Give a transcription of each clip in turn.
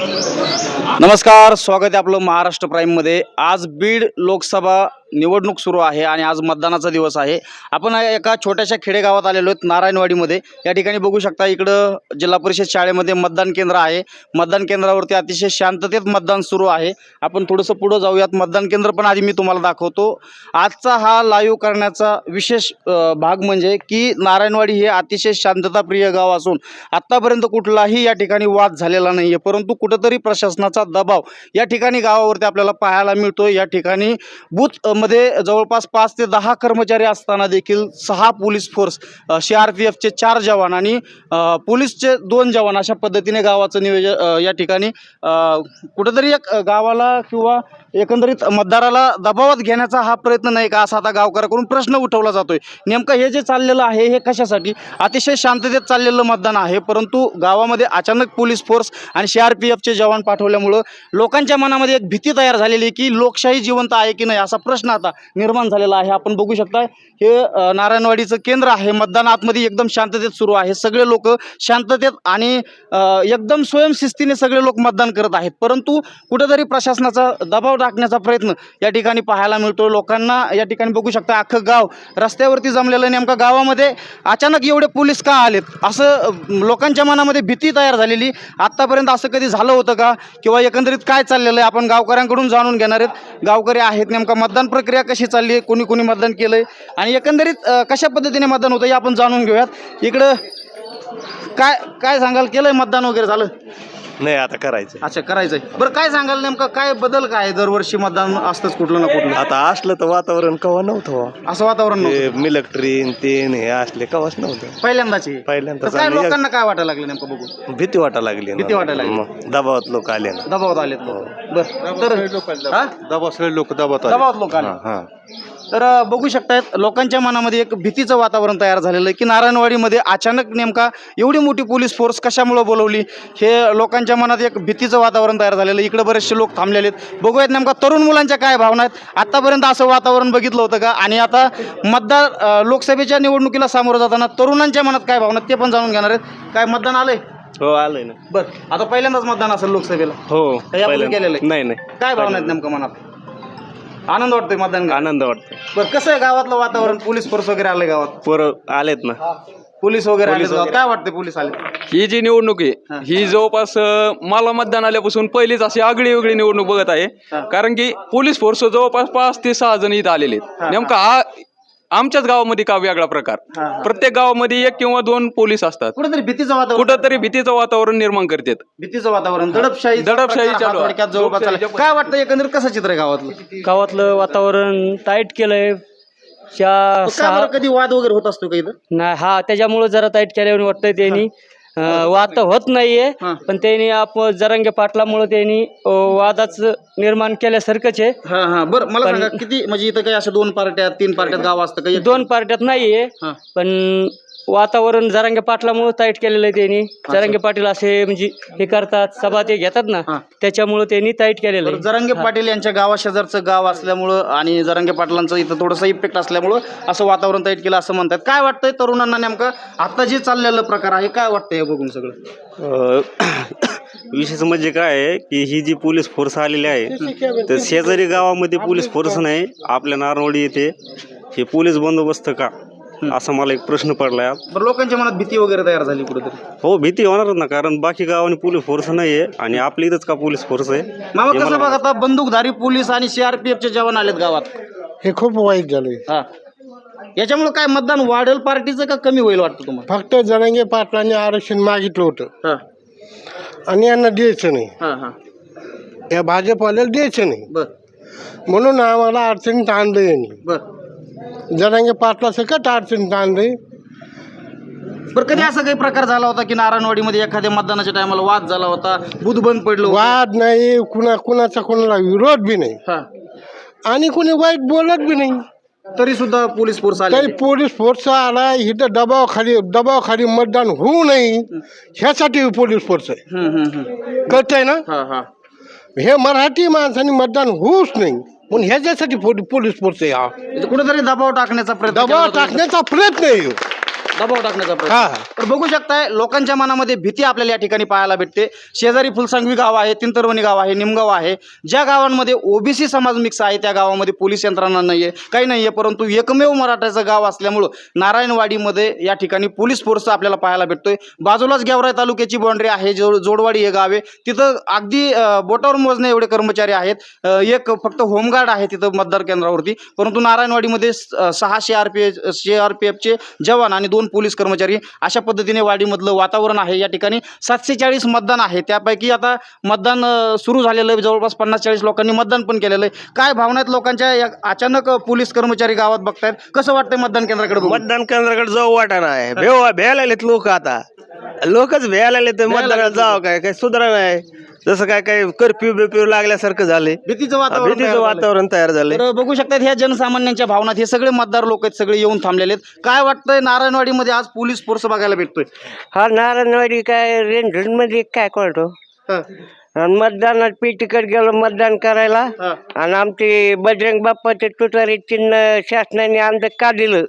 नमस्कार स्वागत आहे आपलं महाराष्ट्र प्राईममध्ये आज बीड लोकसभा निवडणूक सुरू आहे आणि आज मतदानाचा दिवस आहे. आपण एका छोट्याशा खेडेगावात आलेलो आहेत नारायणवाडीमध्ये या ठिकाणी बघू शकता इकडं जिल्हा परिषद शाळेमध्ये मतदान केंद्र आहे. मतदान केंद्रावरती अतिशय शांततेत मतदान सुरू आहे. आपण थोडंसं पुढं जाऊयात. मतदान केंद्र पण आधी मी तुम्हाला दाखवतो. आजचा हा लाईव्ह करण्याचा विशेष भाग म्हणजे की नारायणवाडी हे अतिशय शांतताप्रिय गाव असून आत्तापर्यंत कुठलाही या ठिकाणी वाद झालेला नाही आहे परंतु कुठंतरी प्रशासनाचा दबाव या ठिकाणी गावावरती आपल्याला पाहायला मिळतो या ठिकाणी बूथमध्ये जवळपास पाच ते दहा कर्मचारी असताना देखील सहा police force C R P एफचे चार जवान आणि पोलीसचे दोन जवान अशा पद्धतीने गावाचं नियोजन या ठिकाणी कुठंतरी एक गावाला किंवा एकंदरीत मतदाराला दबावात घेण्याचा हा प्रयत्न नाही का असा आता गावकऱ्याकडून प्रश्न उठवला जातोय. नेमकं हे जे चाललेलं आहे हे कशासाठी? अतिशय शांततेत चाललेलं मतदान आहे परंतु गावामध्ये अचानक पोलीस फोर्स आणि सी आर पी एफचे जवान पाठवल्यामुळं लोकांच्या मनामध्ये एक भीती तयार झालेली आहे की लोकशाही जिवंत आहे की नाही असा प्रश्न आता निर्माण झालेला आहे. आपण बघू शकता हे नारायणवाडीचं केंद्र आहे. मतदान आतमध्ये एकदम शांततेत सुरू आहे. सगळे लोक शांततेत आणि एकदम स्वयंशिस्तीने सगळे लोक मतदान करत आहेत. परंतु कुठेतरी प्रशासनाचा दबाव टाकण्याचा प्रयत्न या ठिकाणी पाहायला मिळतो. लोकांना या ठिकाणी बघू शकता अख्खं गाव रस्त्यावरती जमलेलं नेमकं गावामध्ये. अचानक एवढे पोलीस का आलेत? असं लोकांच्या मनामध्ये भीती तयार झालेली. आत्तापर्यंत असं कधी झालं होतं का? किंवा एकंदरीत काय चाललेलं आहे? आपण गावकऱ्यांकडून जाणून घेणार आहेत. गावकरी आहेत नेमका मतदान प्रक्रिया कशी चालली आहे? कोणी कोणी मतदान केलं आहे आणि एकंदरीत कशा पद्धतीने मतदान होतं हे आपण जाणून घेऊयात. इकडं काय काय सांगाल? केलंय मतदान वगैरे झालं? नाही आता करायचं अच्छा करायचंय. बरं काय सांगाल नेमकं? काय बदल काय आहे? दरवर्षी मतदान असतंच कुठलं ना कुठलं. आता असलं तर वातावरण कवा नव्हतं वा. असं वातावरण नव्हतं. ते मिलिटरी तेन हे असले कवाच नव्हतं. पहिल्यांदाची. पहिल्यांदा तर काय. लोकांना काय वाटायला लागलं नेमकं बघून? भीती वाटायला लागली ना. भीती वाटायला लागली. मग दबावात लोक आले ना. दबावात आलेत. बरं तर हा? दबाव सगळे लोक दबावात दबावात लोक आले. हा. तर बघू शकतायत लोकांच्या मनामध्ये एक भीतीचं वातावरण तयार झालेलं आहे की नारायणवाडीमध्ये अचानक नेमका एवढी मोठी पोलीस फोर्स कशामुळं बोलवली? हे लोकांच्या मनात एक भीतीचं वातावरण तयार झालेलं आहे. इकडे बरेचसे लोक थांबलेले आहेत. बघूयात नेमका तरुण मुलांच्या काय भावना आहेत. आतापर्यंत असं वातावरण बघितलं होतं का? आणि आता मतदार लोकसभेच्या निवडणुकीला सामोरं जाताना तरुणांच्या मनात काय भावना आहेत ते पण जाणून घेणार आहेत. काय मतदान आलंय? हो आलंय ना. बरं. आता पहिल्यांदाच मतदान असेल लोकसभेला. हो यापूर्वी. केलेलं आहे? नाही नाही. काय भावना आहेत नेमकं मनात? आनंद वाटतोय मतदान आनंद वाटतो बरं कसं आहे गावातलं वातावरण? पोलीस फोर्स वगैरे आले गावात? पोरं आलेत ना. पोलीस वगैरे आले गावात. काय वाटते पोलीस आले? ही जी निवडणूक हा. आहे ही. जवळपास अ, मला मतदान आल्यापासून पहिलीच अशी आगळी वेगळी निवडणूक बघत आहे. कारण की पोलीस फोर्स जवळपास पाच ते सहा जण इथं आलेले हा, आहेत नेमका हा आमच्याच गावामध्ये का वेगळा प्रकार. प्रत्येक गावामध्ये एक किंवा दोन पोलीस असतात. कुठेतरी भीतीचं वातावरण कुठंतरी भीतीचं वातावरण निर्माण करतात. भीतीचं वातावरण दडपशाही दडपशाही चालू आहे. थोडक्यात जवळपास चालू आहे. काय वाटतं एकंदरीत कसं चित्र आहे गावातलं? गावातलं वातावरण टाईट केलंय. च्या काय सहा बरं कधी वाद वगैरे होत असतो का इथं? नाही हा त्याच्यामुळे जरा टाईट केल्यावर वाटतंय त्यांनी. वाद तर होत नाहीये. पण त्यांनी आपण जरांगे पाटलामुळे त्यांनी वादाच निर्माण केल्यासारखंच आहे हा हा बरं मला सांगा किती म्हणजे इथं काही असं दोन पार्ट्या तीन पार्ट्यात गाव असतं काही दोन पार्ट्यात नाहीये. पण वातावरण जरांगे पाटलामुळे टाईट केलेलं आहे त्यांनी. जरांगे पाटील असे म्हणजे हे करतात सभा ते घेतात ना. हा. त्याच्यामुळे त्यांनी टाईट केलेलं आहे. जरांगे पाटील यांच्या गावाशेजारचं गाव असल्यामुळं आणि जरांगे पाटलांचं इथं थोडंसं इफेक्ट असल्यामुळं असं वातावरण तयार केलं असं म्हणतात. काय वाटतंय तरुणांना नेमकं? आता जे चाललेलं प्रकार आहे काय वाटतंय हे बघून सगळं? विशेष म्हणजे काय आहे की ही जी पोलीस फोर्स आलेली आहे तर शेजारी गावामध्ये पोलीस फोर्स नाही आपल्या नारवडी येथे. हे पोलीस बंदोबस्त का? असा मला एक प्रश्न पडलाय. आज. बरं लोकांच्या मनात भीती वगैरे तयार झाली कुठेतरी? हो भीती होणारच ना कारण बाकी गावाने पोलीस फोर्स नाही आहे आणि आपल्या इथंच का पोलीस फोर्स आहे? मामा हे कसं मला- बघा आता बंदूकधारी पोलीस आणि सीआरपीएफचे जवान आलेत गावात. हे खूप वाईट झालंय. हा. याच्यामुळे काय मतदान वाढेल पार्टीचं का कमी होईल वाटतं तुम्हाला? फक्त जरांगे पाटलांनी आरक्षण मागितलं होतं. हा. आणि यांना द्यायचं नाही. हा हा. या भाजपवाल्याला द्यायचं नाही. बर. म्हणून आम्हाला अडचणीत आणलं यांनी. बर. जरांगे पाटला सकट अडचणीत आणलंय बरं कधी असा काही प्रकार झाला होता की नारायणवाडीमध्ये एखाद्या मतदानाच्या टायमाला वाद झाला होता बुध बंद पडलं? वाद नाही कुणा कुणाचा कोणाला विरोध बी नाही. हा. आणि कुणी वाईट बोलत बी नाही. तरी सुद्धा पोलीस फोर्स आले. काही पोलीस फोर्स आला इथं दबावाखाली दबावाखाली मतदान होऊ नये. ह्यासाठी पोलीस फोर्स आहे. हम्म, हम्म, हम्म. कळतंय ना? हा हा. हे मराठी माणसाने मतदान होऊच नाही. म्हणून ह्याच्यासाठी पोलीस फोर्स आहे हा कुठेतरी दबाव टाकण्याचा प्रयत्न केला दबाव. टाकण्याचा प्रयत्न आहे ह्यो. दबाव टाकण्याचा हा प्रयत्न. हा तर बघू शकताय लोकांच्या मनामध्ये भीती आपल्याला या ठिकाणी पाहायला भेटते. शेजारी फुलसांगवी गाव आहे तिंतरवणी गाव आहे निमगाव आहे. ज्या गावांमध्ये ओबीसी समाज मिक्स आहे त्या गावामध्ये पोलीस यंत्रणा नाही आहे काही नाही आहे परंतु एकमेव मराठाचं गाव असल्यामुळं नारायणवाडीमध्ये या ठिकाणी पोलीस फोर्स आपल्याला पाहायला भेटतोय. बाजूलाच गेवराई तालुक्याची बाउंड्री आहे जो जोडवाडी हे गाव आहे. तिथं अगदी अं, बोटावर मोजणे एवढे कर्मचारी आहेत. अं, एक फक्त होमगार्ड आहे तिथं मतदार केंद्रावरती. परंतु नारायणवाडीमध्ये स- अं, सहा C R P C R P एफचे जवान आणि दोन पोलीस कर्मचारी अशा पद्धतीने वाडीमधलं वातावरण आहे. या ठिकाणी सातशे चाळीस मतदान आहे. त्यापैकी आता मतदान सुरू झालेलं आहे. जवळपास पन्नास चाळीस लोकांनी मतदान पण केलेलं आहे. काय भावना आहेत लोकांच्या? या अचानक पोलीस कर्मचारी गावात बघतायत. कसं वाटतंय मतदान केंद्राकडे? मतदान केंद्राकडे जाऊ वाटा नाही भेव भ्यायला आलेत लोक आता. लोकच भ्यायला मतदानाला जावं काय? काय सुधारा नाही जसं काय काय कर्फ्यू बिफ्यू लागल्यासारखं झाले भीतीचं वातावरण भीतीचं तयार झालंय. वातावरण तयार झालंय. तर बघू शकतात ह्या जनसामान्यांच्या भावनात हे सगळे मतदार लोक आहेत सगळे येऊन थांबलेले आहेत. काय वाटतंय नारायणवाडीमध्ये आज पोलीस फोर्स बघायला भेटतोय? हा नारायणवाडी काय रेंटमध्ये काय कोणतो हा, आणि मतदानात पेटीकडे गेलो मतदान करायला. हा. आणि आमचे बजरंग बाप्पाचे तुतारी चिन्ह शासनाने आमचं का दिलं.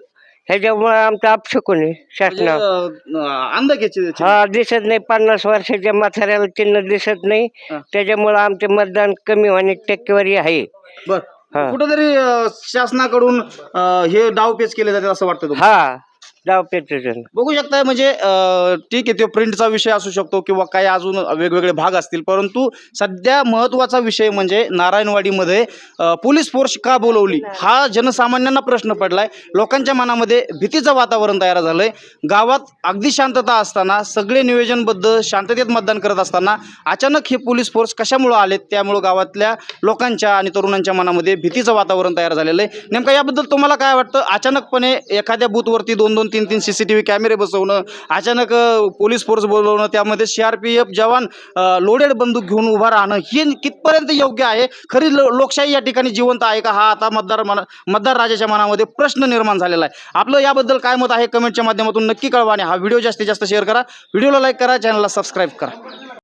ह्याच्यामुळे आमचं अपशकुन आहे म्हणजे, शासना अं, अंधकेची हा दिसत नाही. पन्नास वर्षाच्या म्हाताऱ्याला चिन्ह दिसत नाही. हा. त्याच्यामुळे आमचे मतदान कमी होण्याची टक्केवारी आहे. बर. हा. कुठंतरी शासनाकडून अं, हे डावपेच केले जाते असं वाटतं तुम्हाला? हा. डाव पेट्रोजन बघू शकताय म्हणजे अं, ठीक आहे तो प्रिंटचा विषय असू शकतो किंवा काही अजून वेगवेगळे भाग असतील. परंतु सध्या महत्त्वाचा विषय म्हणजे नारायणवाडीमध्ये अं, पोलीस फोर्स का बोलवली? हा जनसामान्यांना प्रश्न पडलाय. लोकांच्या मनामध्ये भीतीचं वातावरण तयार झालंय. गावात अगदी शांतता असताना सगळे नियोजनबद्ध शांततेत मतदान करत असताना अचानक हे पोलीस फोर्स कशामुळं आलेत? त्यामुळं गावातल्या लोकांच्या आणि तरुणांच्या मनामध्ये भीतीचं वातावरण तयार झालेलं आहे. नेमकं याबद्दल तुम्हाला काय वाटतं? अचानकपणे एखाद्या बूथवरती दोन दोन तीन तीन सी सी टी व्ही कॅमेरे बसवणं अचानक पोलीस फोर्स बोलवणं त्यामध्ये सी आर पी एफ जवान लोडेड बंदूक घेऊन उभा राहणं हे कितपर्यंत योग्य आहे? खरी लो लोकशाही या ठिकाणी जिवंत आहे का? हा आता मतदार मना मतदार राजाच्या मनामध्ये प्रश्न निर्माण झालेला आहे. आपलं याबद्दल काय मत आहे? कमेंटच्या माध्यमातून नक्की कळवा आणि हा व्हिडिओ जास्तीत जास्त शेअर करा. व्हिडिओला लाईक करा चॅनलला सबस्क्राईब करा.